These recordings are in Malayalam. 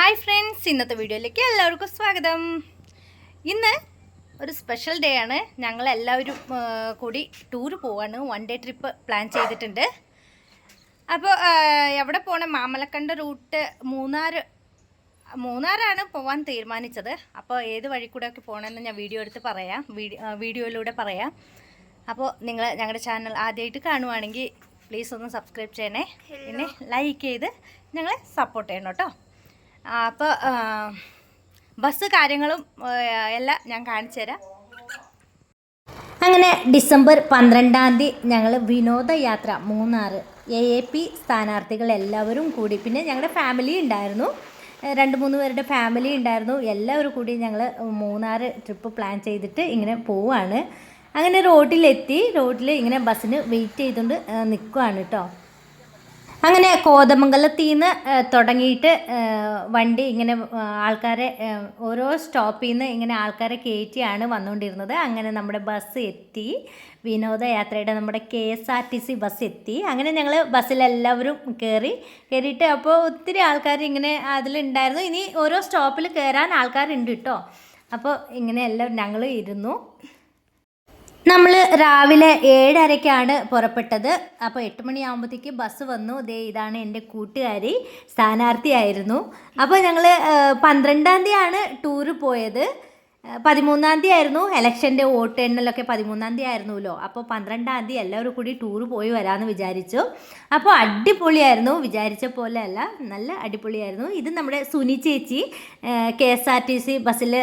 ഹായ് ഫ്രണ്ട്സ് ഇന്നത്തെ വീഡിയോയിലേക്ക് എല്ലാവർക്കും സ്വാഗതം. ഇന്ന് ഒരു സ്പെഷ്യൽ ഡേ ആണ്. ഞങ്ങൾ എല്ലാവരും കൂടി ടൂർ പോവാണ്. വൺ ഡേ ട്രിപ്പ് പ്ലാൻ ചെയ്തിട്ടുണ്ട്. അപ്പോൾ എവിടെ പോകണം മാമലക്കണ്ട റൂട്ട് മൂന്നാർ മൂന്നാറാണ് പോകാൻ തീരുമാനിച്ചത്. അപ്പോൾ ഏത് വഴി കൂടെ ഒക്കെ പോകണമെന്ന് ഞാൻ വീഡിയോ എടുത്ത് പറയാം. വീഡിയോയിലൂടെ പറയാം. അപ്പോൾ നിങ്ങൾ ഞങ്ങളുടെ ചാനൽ ആദ്യമായിട്ട് കാണുവാണെങ്കിൽ പ്ലീസ് ഒന്ന് സബ്സ്ക്രൈബ് ചെയ്യണേ. പിന്നെ ലൈക്ക് ചെയ്ത് ഞങ്ങളെ സപ്പോർട്ട് ചെയ്യണം കേട്ടോ. അപ്പോൾ ബസ് കാര്യങ്ങളും എല്ലാം ഞാൻ കാണിച്ചു തരാം. അങ്ങനെ ഡിസംബർ പന്ത്രണ്ടാം തീയതി ഞങ്ങൾ വിനോദയാത്ര മൂന്നാർ എ എ പി സ്ഥാനാർത്ഥികൾ എല്ലാവരും കൂടി. പിന്നെ ഞങ്ങളുടെ ഫാമിലി ഉണ്ടായിരുന്നു. രണ്ട് മൂന്ന് പേരുടെ ഫാമിലി ഉണ്ടായിരുന്നു. എല്ലാവരും കൂടി ഞങ്ങൾ മൂന്നാർ ട്രിപ്പ് പ്ലാൻ ചെയ്തിട്ട് ഇങ്ങനെ പോവാണ്. അങ്ങനെ റോഡിലെത്തി റോഡിൽ ഇങ്ങനെ ബസ്സിന് വെയിറ്റ് ചെയ്തുകൊണ്ട് നിൽക്കുവാണ് കേട്ടോ അങ്ങനെ കോതമംഗലത്തിൽ നിന്ന് തുടങ്ങിയിട്ട് വണ്ടി ഇങ്ങനെ ആൾക്കാരെ ഓരോ സ്റ്റോപ്പിൽ നിന്ന് ഇങ്ങനെ ആൾക്കാരെ കയറ്റിയാണ് വന്നുകൊണ്ടിരുന്നത് അങ്ങനെ നമ്മുടെ ബസ് എത്തി. വിനോദയാത്രയുടെ നമ്മുടെ K S R T C bus എത്തി. അങ്ങനെ ഞങ്ങൾ ബസ്സിലെല്ലാവരും കയറി കയറിയിട്ട് അപ്പോൾ ഒത്തിരി ആൾക്കാർ ഇങ്ങനെ അതിലുണ്ടായിരുന്നു. ഇനി ഓരോ സ്റ്റോപ്പിൽ കയറാൻ ആൾക്കാരുണ്ട് കേട്ടോ അപ്പോൾ ഇങ്ങനെ എല്ലാവരും ഞങ്ങൾ ഇരുന്നു. നമ്മൾ രാവിലെ ഏഴരയ്ക്കാണ് പുറപ്പെട്ടത്. അപ്പോൾ എട്ട് മണിയാകുമ്പോഴത്തേക്ക് ബസ് വന്നു. ദേ ഇതാണ് എന്റെ കൂട്ടുകാരി സ്ഥാനാർത്ഥിയായിരുന്നു. അപ്പോൾ ഞങ്ങൾ പന്ത്രണ്ടാം തീയതിയാണ് ടൂറ് പോയത്. പതിമൂന്നാം തീയതി ആയിരുന്നു ഇലക്ഷന്റെ വോട്ട് എണ്ണലൊക്കെ പതിമൂന്നാം തീയതി ആയിരുന്നല്ലോ. അപ്പോൾ പന്ത്രണ്ടാം തീയതി എല്ലാവരും കൂടി ടൂർ പോയി വരാമെന്ന് വിചാരിച്ചു. അപ്പോൾ അടിപൊളിയായിരുന്നു വിചാരിച്ച പോലെ അല്ല നല്ല അടിപൊളിയായിരുന്നു. ഇത് നമ്മുടെ സുനി ചേച്ചി K S R T C ബസ്സിൽ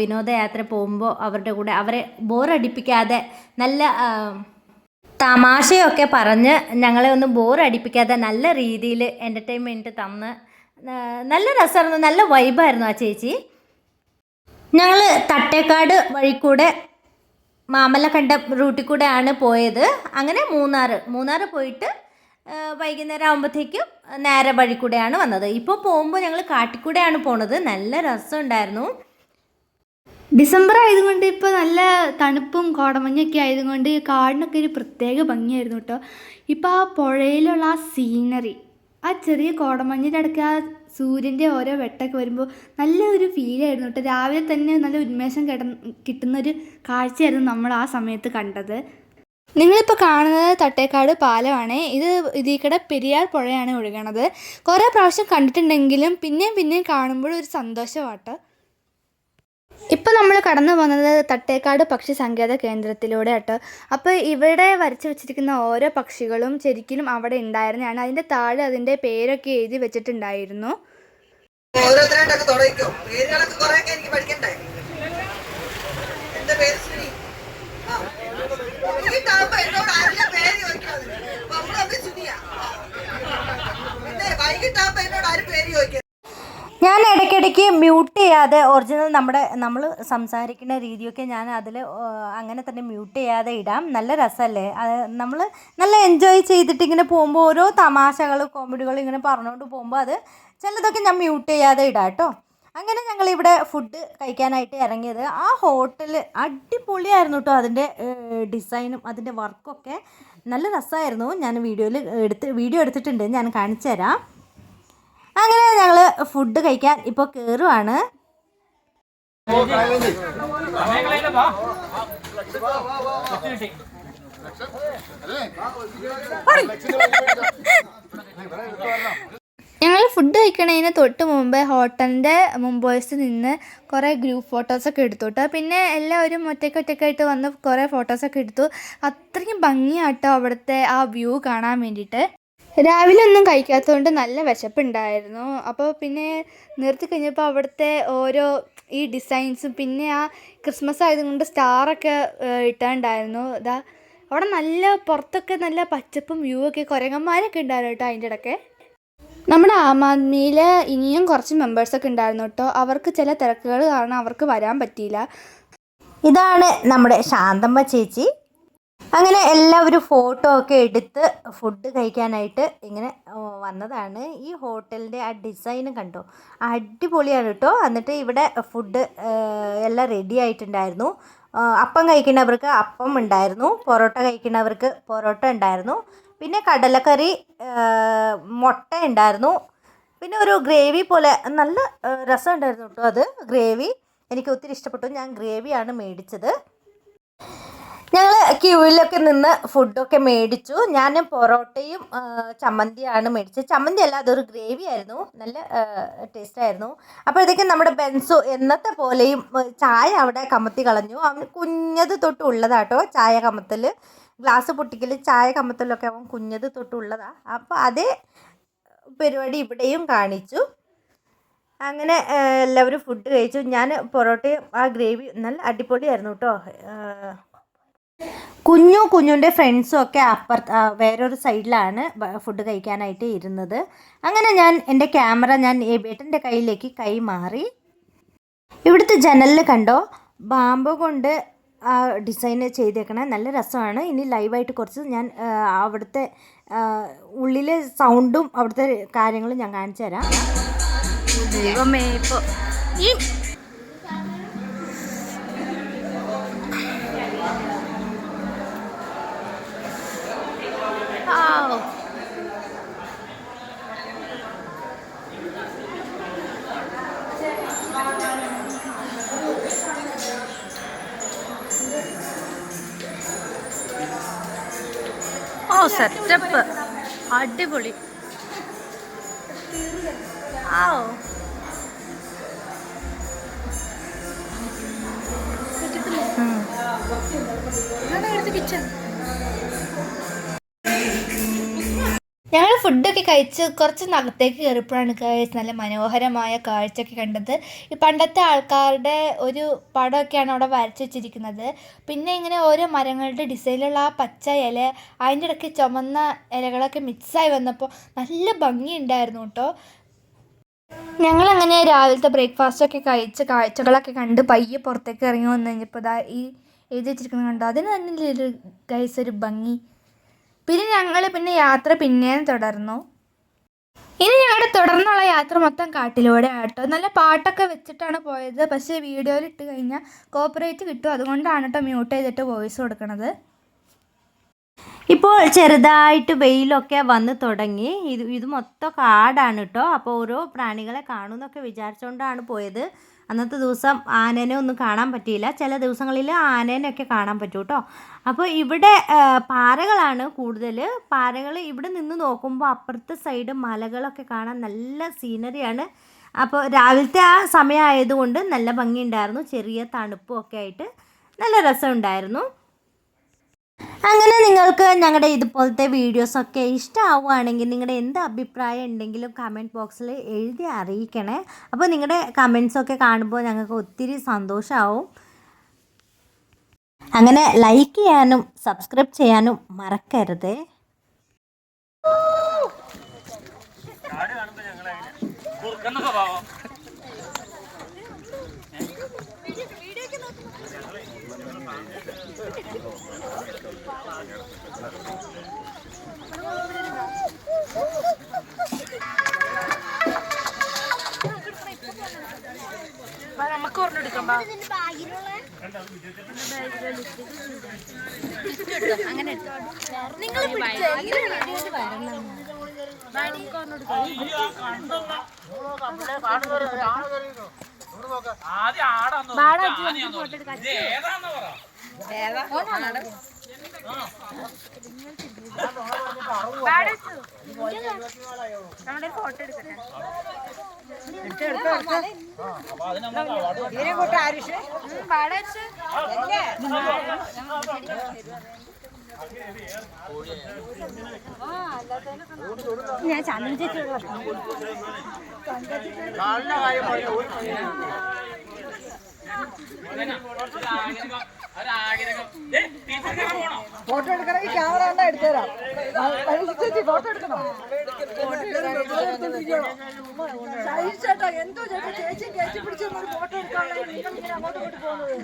വിനോദയാത്ര പോകുമ്പോൾ അവരുടെ കൂടെ അവരെ ബോറടിപ്പിക്കാതെ നല്ല തമാശയൊക്കെ പറഞ്ഞ് ഞങ്ങളെ ഒന്നും ബോറടിപ്പിക്കാതെ നല്ല രീതിയിൽ എന്റർടൈൻമെന്റ് തന്ന് നല്ല രസമായിരുന്നു നല്ല വൈബായിരുന്നു ആ ചേച്ചി. ഞങ്ങൾ തട്ടേക്കാട് വഴി കൂടെ മാമലക്കണ്ടം റൂട്ടിൽ കൂടെയാണ് പോയത്. അങ്ങനെ മൂന്നാർ മൂന്നാർ പോയിട്ട് വൈകുന്നേരം ആകുമ്പോഴത്തേക്കും നേരെ വഴി കൂടെയാണ് വന്നത്. ഇപ്പോൾ പോകുമ്പോൾ ഞങ്ങൾ കാട്ടിക്കൂടെയാണ് പോണത്. നല്ല രസമുണ്ടായിരുന്നു ഡിസംബർ ആയതുകൊണ്ട് ഇപ്പോൾ നല്ല തണുപ്പും കോടമഞ്ഞൊക്കെ ആയതുകൊണ്ട് കാടിനൊക്കെ ഒരു പ്രത്യേക ഭംഗിയായിരുന്നു കേട്ടോ ഇപ്പോൾ ആ പുഴയിലുള്ള ആ സീനറി ആ ചെറിയ കോടമഞ്ഞിന്റെ ഇടയ്ക്ക് ആ സൂര്യന്റെ ഓരോ വെട്ടമൊക്കെ വരുമ്പോൾ നല്ല ഒരു ഫീലായിരുന്നു കേട്ടോ. രാവിലെ തന്നെ നല്ല ഉന്മേഷം കിട കിട്ടുന്നൊരു കാഴ്ചയായിരുന്നു നമ്മൾ ആ സമയത്ത് കണ്ടത്. നിങ്ങളിപ്പോൾ കാണുന്നത് തട്ടേക്കാട് പാലമാണ്. ഇത് ഇതിക്കടെ പെരിയാർ പുഴയാണ് ഒഴുകണത്. കുറേ പ്രാവശ്യം കണ്ടിട്ടുണ്ടെങ്കിലും പിന്നെയും പിന്നെയും കാണുമ്പോഴൊരു സന്തോഷമാട്ടോ ഇപ്പോൾ നമ്മൾ കടന്നു പോകുന്നത് തട്ടേക്കാട് പക്ഷി സങ്കേത കേന്ദ്രത്തിലൂടെ കേട്ടോ അപ്പോൾ ഇവിടെ വരച്ചു വെച്ചിരിക്കുന്ന ഓരോ പക്ഷികളും ശരിക്കും അവിടെ ഉണ്ടായിരുന്നതാണ്. അതിന്റെ താഴെ അതിന്റെ പേരൊക്കെ എഴുതി വെച്ചിട്ടുണ്ടായിരുന്നു. ഓരോരുത്തരായിട്ടൊക്കെ ഞാൻ ഇടയ്ക്കിടയ്ക്ക് മ്യൂട്ട് ചെയ്യാതെ ഒറിജിനൽ നമ്മുടെ നമ്മൾ സംസാരിക്കുന്ന രീതിയൊക്കെ ഞാൻ അതിൽ അങ്ങനെ തന്നെ മ്യൂട്ട് ചെയ്യാതെ ഇടാം. നല്ല രസമല്ലേ അത് നമ്മൾ നല്ല എൻജോയ് ചെയ്തിട്ട് ഇങ്ങനെ പോകുമ്പോൾ ഓരോ തമാശകൾ കോമഡികൾ ഇങ്ങനെ പറഞ്ഞുകൊണ്ട് പോകുമ്പോൾ അത് ചിലതൊക്കെ ഞാൻ മ്യൂട്ട് ചെയ്യാതെ ഇടാം കേട്ടോ. അങ്ങനെ ഞങ്ങൾ ഇവിടെ ഫുഡ് കഴിക്കാനായിട്ട് ഇറങ്ങിയത്. ആ ഹോട്ടൽ അടിപൊളിയായിരുന്നു കേട്ടോ അതിന്റെ ഡിസൈനും അതിന്റെ വർക്കൊക്കെ നല്ല രസമായിരുന്നു ഞാൻ വീഡിയോയിൽ എടുത്ത് വീഡിയോ എടുത്തിട്ടുണ്ട്. ഞാൻ കാണിച്ചു തരാം അങ്ങനെ ഞങ്ങൾ ഫുഡ് കഴിക്കാൻ ഇപ്പോൾ കയറുവാണ് ഞങ്ങൾ ഫുഡ് കഴിക്കണതിന് തൊട്ട് മുമ്പ് ഹോട്ടലിന്റെ മുമ്പോയ്സ് നിന്ന് കുറേ ഗ്രൂപ്പ് ഫോട്ടോസൊക്കെ എടുത്തു കേട്ടോ പിന്നെ എല്ലാവരും ഒറ്റയ്ക്ക് ഒറ്റയ്ക്കായിട്ട് വന്ന് കുറേ ഫോട്ടോസൊക്കെ എടുത്തു. അത്രയ്ക്കും ഭംഗിയാട്ടോ അവിടുത്തെ ആ വ്യൂ കാണാൻ വേണ്ടിയിട്ട്. രാവിലെ ഒന്നും കഴിക്കാത്തതുകൊണ്ട് നല്ല വിശപ്പുണ്ടായിരുന്നു. അപ്പോൾ പിന്നെ നിർത്തി കഴിഞ്ഞപ്പോൾ അവിടുത്തെ ഓരോ ഈ ഡിസൈൻസും പിന്നെ ആ ക്രിസ്മസ് ആയതുകൊണ്ട് സ്റ്റാറൊക്കെ ഇട്ടുണ്ടായിരുന്നു. ഇതാ അവിടെ നല്ല പുറത്തൊക്കെ നല്ല പച്ചപ്പും വ്യൂ ഒക്കെ കുരങ്ങന്മാരൊക്കെ ഉണ്ടായിരുന്നു കേട്ടോ അതിന്റെ ഇടയ്ക്ക്. നമ്മുടെ ആം ആദ്മിയിൽ ഇനിയും കുറച്ച് മെമ്പേഴ്സൊക്കെ ഉണ്ടായിരുന്നു കേട്ടോ. അവർക്ക് ചില തിരക്കുകൾ കാരണം അവർക്ക് വരാൻ പറ്റിയില്ല. ഇതാണ് നമ്മുടെ ശാന്തമ്മ ചേച്ചി. അങ്ങനെ എല്ലാവരും ഫോട്ടോ ഒക്കെ എടുത്ത് ഫുഡ് കഴിക്കാനായിട്ട് ഇങ്ങനെ വന്നതാണ്. ഈ ഹോട്ടലിന്റെ ആ ഡിസൈൻ കണ്ടോ? അടിപൊളിയാണ് കേട്ടോ. എന്നിട്ട് ഇവിടെ ഫുഡ് എല്ലാം റെഡി ആയിട്ടുണ്ടായിരുന്നു. അപ്പം കഴിക്കുന്നവർക്ക് അപ്പം ഉണ്ടായിരുന്നു. പൊറോട്ട കഴിക്കുന്നവർക്ക് പൊറോട്ട ഉണ്ടായിരുന്നു. പിന്നെ കടലക്കറി മുട്ട ഉണ്ടായിരുന്നു. പിന്നെ ഒരു ഗ്രേവി പോലെ നല്ല രസം ഉണ്ടായിരുന്നു കേട്ടോ അത്. ഗ്രേവി എനിക്ക് ഒത്തിരി ഇഷ്ടപ്പെട്ടു. ഞാൻ ഗ്രേവിയാണ് മേടിച്ചത്. ഞങ്ങൾ ക്യൂവിലൊക്കെ നിന്ന് ഫുഡൊക്കെ മേടിച്ചു. ഞാൻ പൊറോട്ടയും ചമ്മന്തിയാണ് മേടിച്ചത്. ചമ്മന്തി അല്ല അതൊരു ഗ്രേവി ആയിരുന്നു. നല്ല ടേസ്റ്റ് ആയിരുന്നു. അപ്പോഴത്തേക്കും നമ്മുടെ ബെൻസു എന്നത്തെ പോലെയും ചായ അവിടെ കമത്തി കളഞ്ഞു. അവൻ കുഞ്ഞത് തൊട്ട് ഉള്ളതാട്ടോ ചായ കമത്തൽ ഗ്ലാസ് പൊട്ടിക്കൽ ചായ കമ്മത്തിലൊക്കെ അവൻ കുഞ്ഞത് തൊട്ട് ഉള്ളതാണ് അപ്പോൾ അതേ പരിപാടി ഇവിടെയും കാണിച്ചു. അങ്ങനെ എല്ലാവരും ഫുഡ് കഴിച്ചു. ഞാൻ പൊറോട്ടയും ആ ഗ്രേവി നല്ല അടിപൊളിയായിരുന്നു കേട്ടോ. കുഞ്ഞു കുഞ്ഞുന്റെ ഫ്രണ്ട്സും ഒക്കെ അപ്പർ വേറൊരു സൈഡിലാണ് ഫുഡ് കഴിക്കാനായിട്ട് ഇരുന്നത്. അങ്ങനെ ഞാൻ എന്റെ ക്യാമറ ഞാൻ ഏബേട്ടന്റെ കയ്യിലേക്ക് കൈമാറി ഇവിടുത്തെ ജനലിൽ കണ്ടോ ബാമ്പ് കൊണ്ട് ഡിസൈൻ ചെയ്തേക്കണേ. നല്ല രസമാണ്. ഇനി ലൈവായിട്ട് കുറച്ച് ഞാൻ അവിടുത്തെ ഉള്ളിലെ സൗണ്ടും അവിടുത്തെ കാര്യങ്ങളും ഞാൻ കാണിച്ചു തരാം. ദൈവമേ ഇപ്പോൾ ഈ സെറ്റപ്പ് അടിപൊളി. ആ ഞങ്ങൾ ഫുഡൊക്കെ കഴിച്ച് കുറച്ച് നഗത്തേക്ക് കയറിയപ്പോഴാണ് കഴിച്ച് നല്ല മനോഹരമായ കാഴ്ചയൊക്കെ കണ്ടത്. ഈ പണ്ടത്തെ ആൾക്കാരുടെ ഒരു പടമൊക്കെയാണ് അവിടെ വരച്ച് വെച്ചിരിക്കുന്നത്. പിന്നെ ഇങ്ങനെ ഓരോ മരങ്ങളുടെ ഡിസൈനിലുള്ള ആ പച്ച ഇല അതിന്റെ ഇടയ്ക്ക് ചുമന്ന ഇലകളൊക്കെ മിക്സായി വന്നപ്പോൾ നല്ല ഭംഗിയുണ്ടായിരുന്നു കേട്ടോ. ഞങ്ങളങ്ങനെ രാവിലത്തെ ബ്രേക്ക്ഫാസ്റ്റൊക്കെ കഴിച്ച് കാഴ്ചകളൊക്കെ കണ്ട് പയ്യെ പുറത്തേക്ക് ഇറങ്ങി വന്നു കഴിഞ്ഞപ്പോൾ ഈ എഴുതി വെച്ചിരിക്കുന്നത് കണ്ടോ? അതിന് തന്നെ ഗൈസ് ഒരു ഭംഗി പിന്നെ ഞങ്ങൾ പിന്നെ യാത്ര പിന്നെയും തുടർന്നു. ഇനി ഞങ്ങളുടെ തുടർന്നുള്ള യാത്ര മൊത്തം കാട്ടിലൂടെ ആട്ടോ. നല്ല പാട്ടൊക്കെ വെച്ചിട്ടാണ് പോയത്. പക്ഷേ വീഡിയോയിൽ ഇട്ട് കഴിഞ്ഞാൽ കോപ്പറേറ്റ് കിട്ടും. അതുകൊണ്ടാണ് കേട്ടോ മ്യൂട്ട് ചെയ്തിട്ട് വോയിസ് കൊടുക്കണത്. ഇപ്പോൾ ചെറുതായിട്ട് വെയിലൊക്കെ വന്ന് തുടങ്ങി. ഇത് ഇത് മൊത്തം കാടാണ് കേട്ടോ അപ്പോൾ ഓരോ പ്രാണികളെ കാണുമെന്നൊക്കെ വിചാരിച്ചുകൊണ്ടാണ് പോയത്. അന്നത്തെ ദിവസം ആനേനെ ഒന്നും കാണാൻ പറ്റിയില്ല. ചില ദിവസങ്ങളിൽ ആനേനെയൊക്കെ കാണാൻ പറ്റും കേട്ടോ അപ്പോൾ ഇവിടെ പാറകളാണ് കൂടുതൽ. പാറകൾ ഇവിടെ നിന്ന് നോക്കുമ്പോൾ അപ്പുറത്തെ സൈഡ് മലകളൊക്കെ കാണാൻ നല്ല സീനറിയാണ് അപ്പോൾ രാവിലത്തെ ആ സമയമായതുകൊണ്ട് നല്ല ഭംഗിയുണ്ടായിരുന്നു. ചെറിയ തണുപ്പും ഒക്കെ ആയിട്ട് നല്ല രസമുണ്ടായിരുന്നു. അങ്ങനെ നിങ്ങൾക്ക് ഞങ്ങളുടെ ഇതുപോലത്തെ വീഡിയോസൊക്കെ ഇഷ്ടമാവുകയാണെങ്കിൽ നിങ്ങളുടെ എന്ത് അഭിപ്രായം ഉണ്ടെങ്കിലും കമന്റ് ബോക്സിൽ എഴുതി അറിയിക്കണേ. അപ്പോൾ നിങ്ങളുടെ കമൻസൊക്കെ കാണുമ്പോൾ ഞങ്ങൾക്ക് ഒത്തിരി സന്തോഷമാവും. അങ്ങനെ ലൈക്ക് ചെയ്യാനും സബ്സ്ക്രൈബ് ചെയ്യാനും മറക്കരുതേ. ആദ്യം ആടാന്ന് ആദ്യം ഇത് ഏതാന്ന് പറ? അപ്പൊ ദേ, ടീച്ചർക്ക് പോണോ? ഫോട്ടോ എടുക്കണമെങ്കിൽ ക്യാമറ കണ്ടാ എടുത്തുതരാം ചേച്ചി ഫോട്ടോ എടുക്കണോ? ചേട്ടാ എന്തോ ചേട്ടാ ചേച്ചി ചേച്ചി പിടിച്ച് ഫോട്ടോ എടുക്കാനുള്ള നിങ്ങൾ ഇങ്ങനെ അങ്ങോട്ട് ഇങ്ങോട്ട് പോകുന്നത്.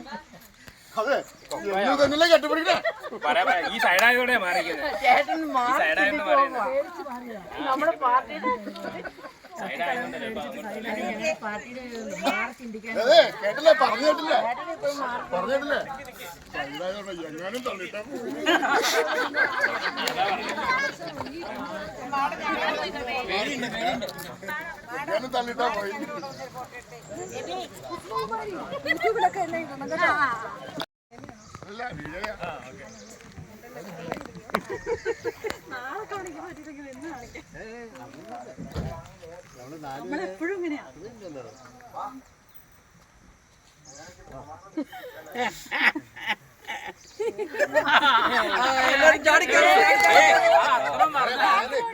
ഈ സൈഡായതോടെ മാറിക്കുന്നത് നമ്മുടെ പാർട്ടിയുടെ കേട്ടില്ലേ? പറഞ്ഞു കേട്ടില്ലേ? പറഞ്ഞു കേട്ടില്ലേ എങ്ങാനും തള്ളിട്ടാ എങ്ങാനും തള്ളിട്ടാ പോയി. അല്ല വീഴ എല്ലാവരും ചാടിക്കോ അങ്ങനെ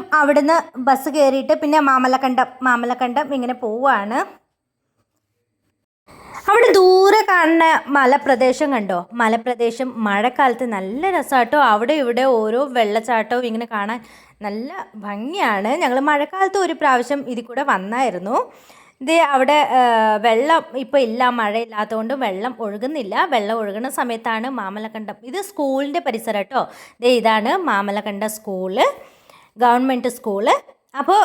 എല്ലാവരും അവിടുന്ന് ബസ് കയറിയിട്ട് പിന്നെ മാമലക്കണ്ടം മാമലക്കണ്ടം ഇങ്ങനെ പോവുകയാണ് അവിടെ ദൂരെ കാണുന്ന മലപ്രദേശം കണ്ടോ? മലപ്രദേശം മഴക്കാലത്ത് നല്ല രസമാട്ടോ അവിടെ ഇവിടെ ഓരോ വെള്ളച്ചാട്ടവും ഇങ്ങനെ കാണാൻ നല്ല ഭംഗിയാണ്. ഞങ്ങൾ മഴക്കാലത്ത് ഒരു പ്രാവശ്യം ഇതിൽ കൂടെ വന്നായിരുന്നു. ഇത് അവിടെ വെള്ളം ഇപ്പോൾ ഇല്ല മഴയില്ലാത്തതുകൊണ്ട് വെള്ളം ഒഴുകുന്നില്ല. വെള്ളം ഒഴുകുന്ന സമയത്താണ് മാമലക്കണ്ടം ഇത് സ്കൂളിന്റെ പരിസരം കേട്ടോ. ഇതാണ് മാമലക്കണ്ട സ്കൂൾ ഗവൺമെന്റ് സ്കൂൾ അപ്പോൾ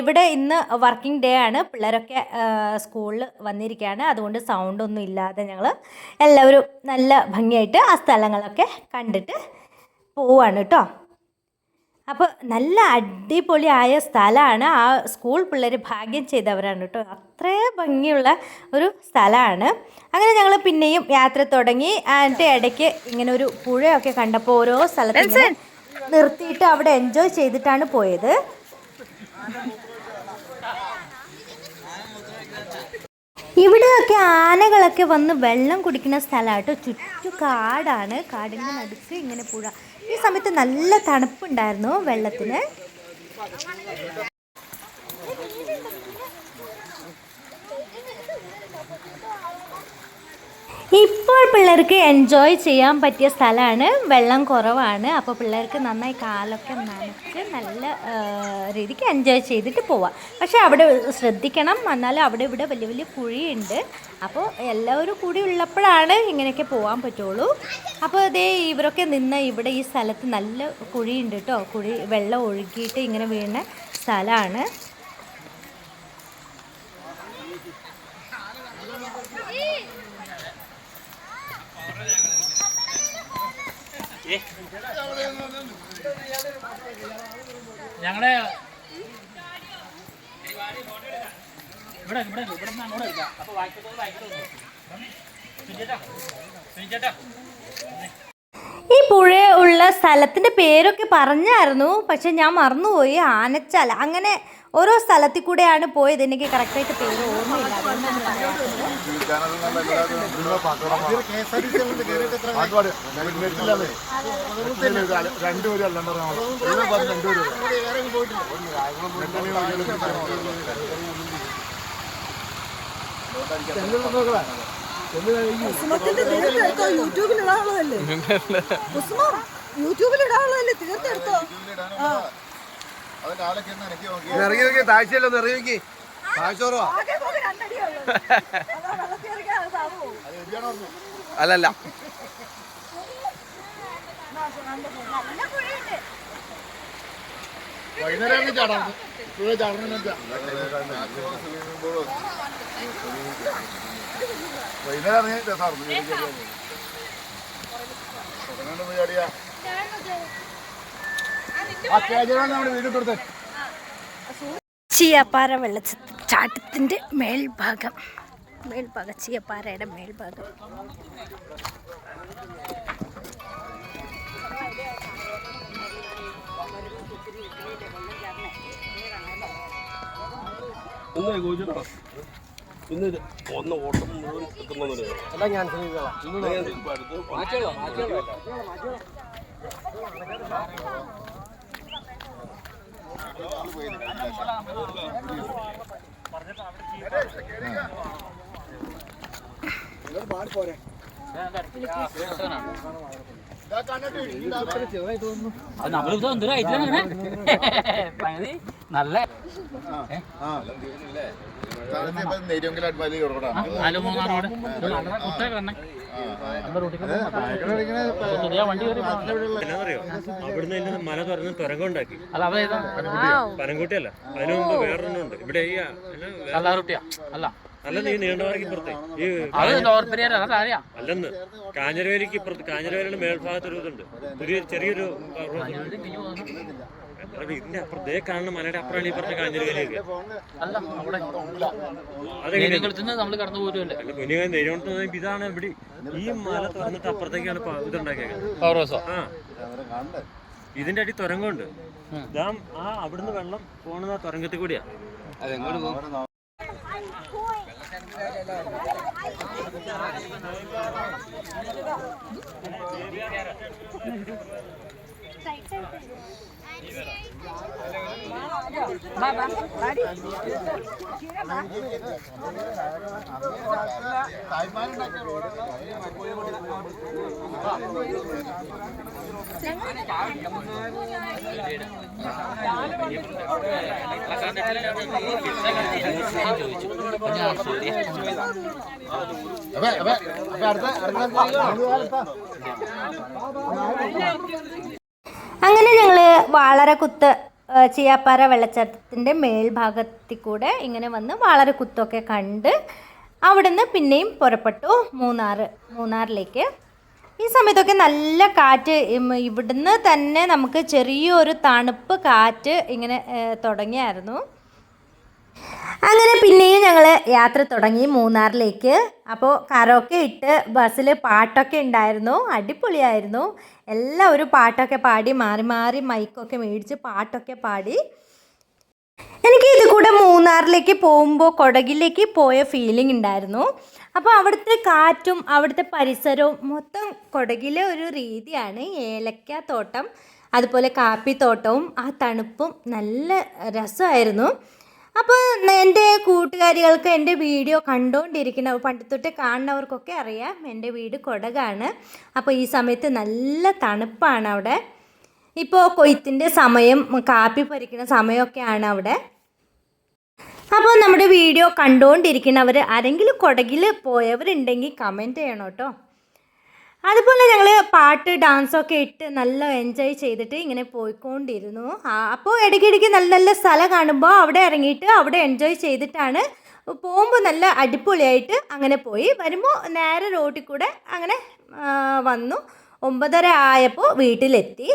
ഇവിടെ ഇന്ന് വർക്കിംഗ് ഡേ ആണ്. പിള്ളേരൊക്കെ സ്കൂളിൽ വന്നിരിക്കുകയാണ്. അതുകൊണ്ട് സൗണ്ടൊന്നും ഇല്ലാതെ ഞങ്ങൾ എല്ലാവരും നല്ല ഭംഗിയായിട്ട് ആ സ്ഥലങ്ങളൊക്കെ കണ്ടിട്ട് പോവാണ് കേട്ടോ. അപ്പോൾ നല്ല അടിപൊളിയായ സ്ഥലമാണ്. ആ സ്കൂൾ പിള്ളേർ ഭാഗ്യം ചെയ്തവരാണ് കേട്ടോ. അത്രേ ഭംഗിയുള്ള ഒരു സ്ഥലമാണ്. അങ്ങനെ ഞങ്ങൾ പിന്നെയും യാത്ര തുടങ്ങി. അതിന്റെ ഇടയ്ക്ക് ഇങ്ങനെ ഒരു പുഴയൊക്കെ കണ്ടപ്പോൾ ഓരോ സ്ഥലത്ത് നിർത്തിയിട്ട് അവിടെ എൻജോയ് ചെയ്തിട്ടാണ് പോയത്. ഇവിടെയൊക്കെ ആനകളൊക്കെ വന്ന് വെള്ളം കുടിക്കുന്ന സ്ഥലമാട്ടോ. ചുറ്റു കാടാണ്. കാടിന്റെ നടുക്ക് ഇങ്ങനെ പുഴ. ഈ സമയത്ത് നല്ല തണുപ്പുണ്ടായിരുന്നു വെള്ളത്തിന്. ഇപ്പോൾ പിള്ളേർക്ക് എൻജോയ് ചെയ്യാൻ പറ്റിയ സ്ഥലമാണ്. വെള്ളം കുറവാണ്. അപ്പോൾ പിള്ളേർക്ക് നന്നായി കാലൊക്കെ നനച്ച് നല്ല രീതിക്ക് എൻജോയ് ചെയ്തിട്ട് പോവാം. പക്ഷേ അവിടെ ശ്രദ്ധിക്കണം. എന്നാലും അവിടെ ഇവിടെ വലിയ വലിയ കുഴിയുണ്ട് അപ്പോൾ എല്ലാവരും കൂടി ഉള്ളപ്പോഴാണ് ഇങ്ങനെയൊക്കെ പോകാൻ പറ്റുള്ളൂ. അപ്പോൾ അതേ ഇവരൊക്കെ നിന്ന് ഇവിടെ ഈ സ്ഥലത്ത് നല്ല കുഴിയുണ്ട് കേട്ടോ. കുഴി വെള്ളം ഒഴുകിയിട്ട് ഇങ്ങനെ വീണ സ്ഥലമാണ്. ഞങ്ങളെ ഇവിടെ ഇവിടെ ഇവിടെ നിന്ന് അങ്ങോട്ട് എടുക്കാം. അപ്പൊ വായിക്കത്തോ വായിക്കത്തോ സുനിച്ചേട്ടാ സുനിച്ചേട്ടാ ഈ പുഴ ഉള്ള സ്ഥലത്തിന്റെ പേരൊക്കെ പറഞ്ഞായിരുന്നു പക്ഷെ ഞാൻ മറന്നുപോയി ആനച്ചാൽ. അങ്ങനെ ഓരോ സ്ഥലത്തിൽ കൂടെയാണ് പോയത്. എനിക്ക് കറക്റ്റായിട്ട് പേര് ഓർമ്മയില്ല. അതുകൊണ്ടാണ് യൂട്യൂബിലിടാനുള്ളതല്ലേ? യൂട്യൂബിലിടാനുള്ളതല്ലേ? തീർത്തെടുത്തോ കാലൊക്കെ ഒന്ന് ഇറക്കി നോക്കി ഇറങ്ങി നോക്കി. താഴ്ചയല്ലോ ഒന്ന് ഇറങ്ങി നോക്കി. അല്ലല്ല. വൈകുന്നേരം ചാടാം. പുഴ ചാടണം വൈകുന്നേരം രസമായിരുന്നു ചാടിയാ. ചീയപ്പാറ വെള്ളച്ചാട്ടത്തിന്റെ മേൽഭാഗം. മേൽഭാഗം ചീയപ്പാറയുടെ മേൽഭാഗം. ഒന്ന് ഓട്ടം മുഴുവൻ ഞാൻ അത് നമ്മളിത് എന്തൊരു ഐറ്റിലാണ് അങ്ങനെ നല്ല സ്ഥാനത്ത് ഇപ്പൊ നെയ്തെങ്കിലും എന്നറിയോ അവിടുന്ന് എന്റെ മല തുറന്ന് തുരങ്കം ഉണ്ടാക്കി പനംകുട്ടിയല്ല അതിനു മുമ്പ് വേറൊരെണ്ണം ഉണ്ട്. ഇവിടെ ഈ അല്ല. അല്ല നീ നീണ്ടവാർക്ക് ഇപ്പുറത്തെ ഈ അല്ലെന്ന്. കാഞ്ഞിരവേലിക്ക് ഇപ്പുറത്ത് കാഞ്ഞിരവേലിയുടെ മേൽഭാഗത്തൊരു ഇതുണ്ട്. പുതിയ ചെറിയൊരു ഇതിന്റെ അപ്പുറം ദേ കാണുന്ന മലയുടെ അപ്പുറമാണ് ഈ പറഞ്ഞ കാഞ്ഞിരവേലിയൊക്കെ അല്ല അവിടെ നമ്മൾ കടന്നു പോരുമല്ലേ? അല്ല കുഞ്ഞു നെയ്യോണ്ട് ഇതാണ് ഇവിടെ ഈ മല തുറന്നിട്ട് അപ്പുറത്തേക്കാണ് ഇതുണ്ടാക്കിയത് ആ. ഇതിന്റെ അടി തുരങ്കമുണ്ട്. ഡാം ആ അവിടുന്ന് വെള്ളം പോണത് ആ തുരങ്കത്തിൽ കൂടിയാ. അതെങ്ങോട്ട് പോകും? അപ്പൊ അടുത്ത അടുത്ത അങ്ങനെ ഞങ്ങൾ വളരെ കുത്ത് ചിയാപ്പാറ വെള്ളച്ചാട്ടത്തിന്റെ മേൽഭാഗത്തിൽ കൂടെ ഇങ്ങനെ വന്ന് വളരെ കുത്തൊക്കെ കണ്ട് അവിടുന്ന് പിന്നെയും പുറപ്പെട്ടു. മൂന്നാർ മൂന്നാറിലേക്ക്. ഈ സമയത്തൊക്കെ നല്ല കാറ്റ് ഇവിടുന്ന് തന്നെ നമുക്ക് ചെറിയൊരു തണുപ്പ് കാറ്റ് ഇങ്ങനെ തുടങ്ങിയായിരുന്നു. യാത്ര തുടങ്ങി മൂന്നാറിലേക്ക്. അപ്പോൾ കരോക്കെ ഇട്ട് ബസ്സിൽ പാട്ടൊക്കെ ഉണ്ടായിരുന്നു. അടിപൊളിയായിരുന്നു. എല്ലാം ഒരു പാട്ടൊക്കെ പാടി മാറി മാറി മൈക്കൊക്കെ മേടിച്ച് പാട്ടൊക്കെ പാടി. എനിക്ക് ഇത് കൂടെ മൂന്നാറിലേക്ക് പോകുമ്പോൾ കൊടകിലേക്ക് പോയ ഫീലിംഗ് ഉണ്ടായിരുന്നു. അപ്പോൾ അവിടുത്തെ കാറ്റും അവിടുത്തെ പരിസരവും മൊത്തം കൊടകിലെ ഒരു രീതിയാണ്. ഏലക്ക തോട്ടം അതുപോലെ കാപ്പിത്തോട്ടവും ആ തണുപ്പും നല്ല രസമായിരുന്നു. അപ്പോൾ എന്റെ കൂട്ടുകാരികൾക്ക് എന്റെ വീഡിയോ കണ്ടുകൊണ്ടിരിക്കുന്ന പണ്ട് തൊട്ട് കാണുന്നവർക്കൊക്കെ അറിയാം എന്റെ വീട് കൊടകാണ്. അപ്പോൾ ഈ സമയത്ത് നല്ല തണുപ്പാണ് അവിടെ. ഇപ്പോൾ കൊയ്ത്തിന്റെ സമയം കാപ്പി പറിക്കുന്ന സമയമൊക്കെയാണ് അവിടെ. അപ്പോൾ നമ്മുടെ വീഡിയോ കണ്ടുകൊണ്ടിരിക്കുന്നവർ ആരെങ്കിലും കൊടകിൽ പോയവരുണ്ടെങ്കിൽ കമന്റ് ചെയ്യണം കേട്ടോ. അതുപോലെ ഞങ്ങൾ പാട്ട് ഡാൻസൊക്കെ ഇട്ട് നല്ല എൻജോയ് ചെയ്തിട്ട് ഇങ്ങനെ പോയിക്കൊണ്ടിരുന്നു. അപ്പോൾ ഇടയ്ക്കിടയ്ക്ക് നല്ല നല്ല സ്ഥലം കാണുമ്പോൾ അവിടെ ഇറങ്ങിയിട്ട് അവിടെ എൻജോയ് ചെയ്തിട്ടാണ് പോകുമ്പോൾ നല്ല അടിപൊളിയായിട്ട് അങ്ങനെ പോയി. വരുമ്പോൾ നേരെ റോട്ടിൽ കൂടെ അങ്ങനെ വന്നു. ഒമ്പതര ആയപ്പോൾ വീട്ടിലെത്തി.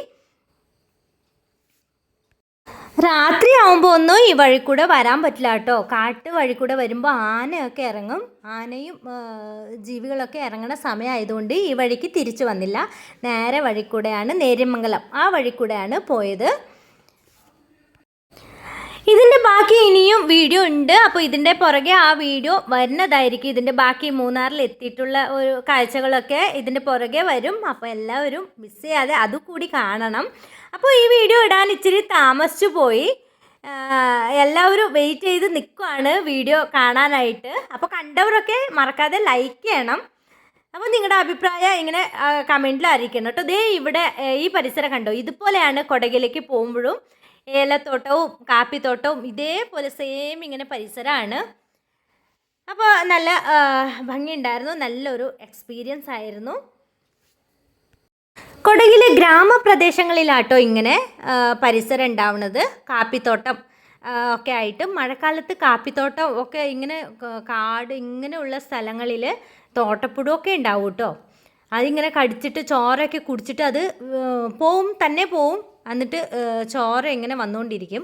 രാത്രി ആവുമ്പോൾ ഒന്നും ഈ വഴി കൂടെ വരാൻ പറ്റില്ല കേട്ടോ. കാട്ട് വഴി കൂടെ വരുമ്പോൾ ആനയൊക്കെ ഇറങ്ങും. ആനയും ജീവികളൊക്കെ ഇറങ്ങുന്ന സമയമായതുകൊണ്ട് ഈ വഴിക്ക് തിരിച്ചു വന്നില്ല. നേരെ വഴി കൂടെയാണ് നേര്യമംഗലം. ആ വഴി കൂടെയാണ് പോയത്. ഇതിന്റെ ബാക്കി ഇനിയും വീഡിയോ ഉണ്ട്. അപ്പോൾ ഇതിന്റെ പുറകെ ആ വീഡിയോ വരുന്നതായിരിക്കും. ഇതിന്റെ ബാക്കി മൂന്നാറിൽ എത്തിയിട്ടുള്ള ഒരു കാഴ്ചകളൊക്കെ ഇതിന്റെ പുറകെ വരും. അപ്പോൾ എല്ലാവരും മിസ് ചെയ്യാതെ അതുകൂടി കാണണം. അപ്പോൾ ഈ വീഡിയോ ഇടാൻ ഇച്ചിരി താമസിച്ചു പോയി. എല്ലാവരും വെയിറ്റ് ചെയ്ത് നിൽക്കുവാണ് വീഡിയോ കാണാനായിട്ട്. അപ്പോൾ കണ്ടവരൊക്കെ മറക്കാതെ ലൈക്ക് ചെയ്യണം. അപ്പോൾ നിങ്ങളുടെ അഭിപ്രായം ഇങ്ങനെ കമന്റിൽ അറിയിക്കണം കേട്ടോ. ദേ ഇവിടെ ഈ പരിസരം കണ്ടോ? ഇതുപോലെയാണ് കൊടകിലേക്ക് പോകുമ്പോഴും ഏലത്തോട്ടവും കാപ്പിത്തോട്ടവും ഇതേപോലെ സെയിം ഇങ്ങനെ പരിസരമാണ്. അപ്പോൾ നല്ല ഭംഗി ഭംഗിയുണ്ടായിരുന്നു. നല്ലൊരു എക്സ്പീരിയൻസ് ആയിരുന്നു. കൊടകിലെ ഗ്രാമപ്രദേശങ്ങളിലാട്ടോ ഇങ്ങനെ പരിസരം ഉണ്ടാവുന്നത് കാപ്പിത്തോട്ടം ഒക്കെ ആയിട്ട് മഴക്കാലത്ത് കാപ്പിത്തോട്ടം ഒക്കെ ഇങ്ങനെ കാട് ഇങ്ങനെയുള്ള സ്ഥലങ്ങളിൽ തോട്ടപ്പുഴുവൊക്കെ ഉണ്ടാവും കേട്ടോ അതിങ്ങനെ കടിച്ചിട്ട് ചോറൊക്കെ കുടിച്ചിട്ട് അത് പോവും തന്നെ പോവും. എന്നിട്ട് ചോറ ഇങ്ങനെ വന്നുകൊണ്ടിരിക്കും.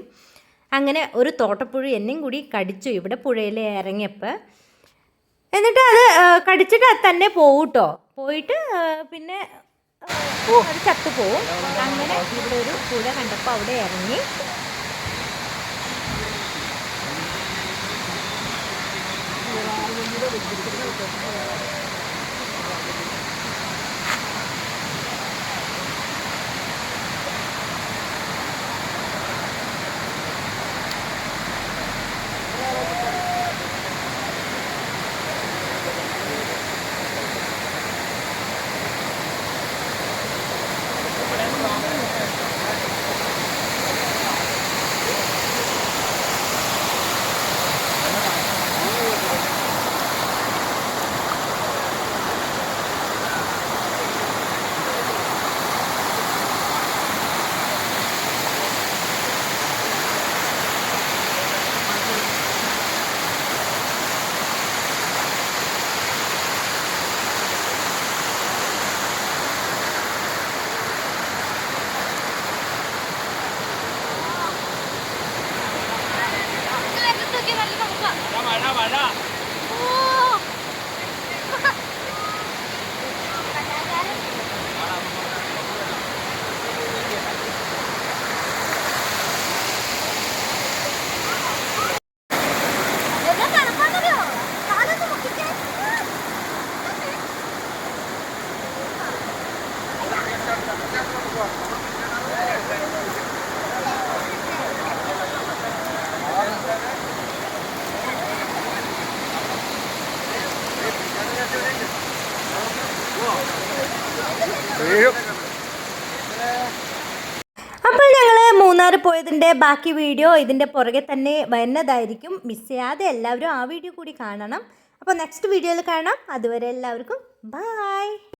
അങ്ങനെ ഒരു തോട്ടപ്പുഴു എന്നെയും കൂടി കടിച്ചു. ഇവിടെ പുഴയിൽ ഇറങ്ങിയപ്പോൾ എന്നിട്ട് അത് കടിച്ചിട്ട് അത് തന്നെ പോവും കേട്ടോ പോയിട്ട് പിന്നെ അത് ചത്തുപോവും. അങ്ങനെ ഇവിടെ ഒരു പുഴ കണ്ടപ്പോൾ അവിടെ ഇറങ്ങി. ബാക്കി വീഡിയോ ഇതിന്റെ പുറകെ തന്നെ വരുന്നതായിരിക്കും. മിസ് ചെയ്യാതെ എല്ലാവരും ആ വീഡിയോ കൂടി കാണണം. അപ്പോൾ നെക്സ്റ്റ് വീഡിയോയിൽ കാണാം. അതുവരെ എല്ലാവർക്കും ബായ്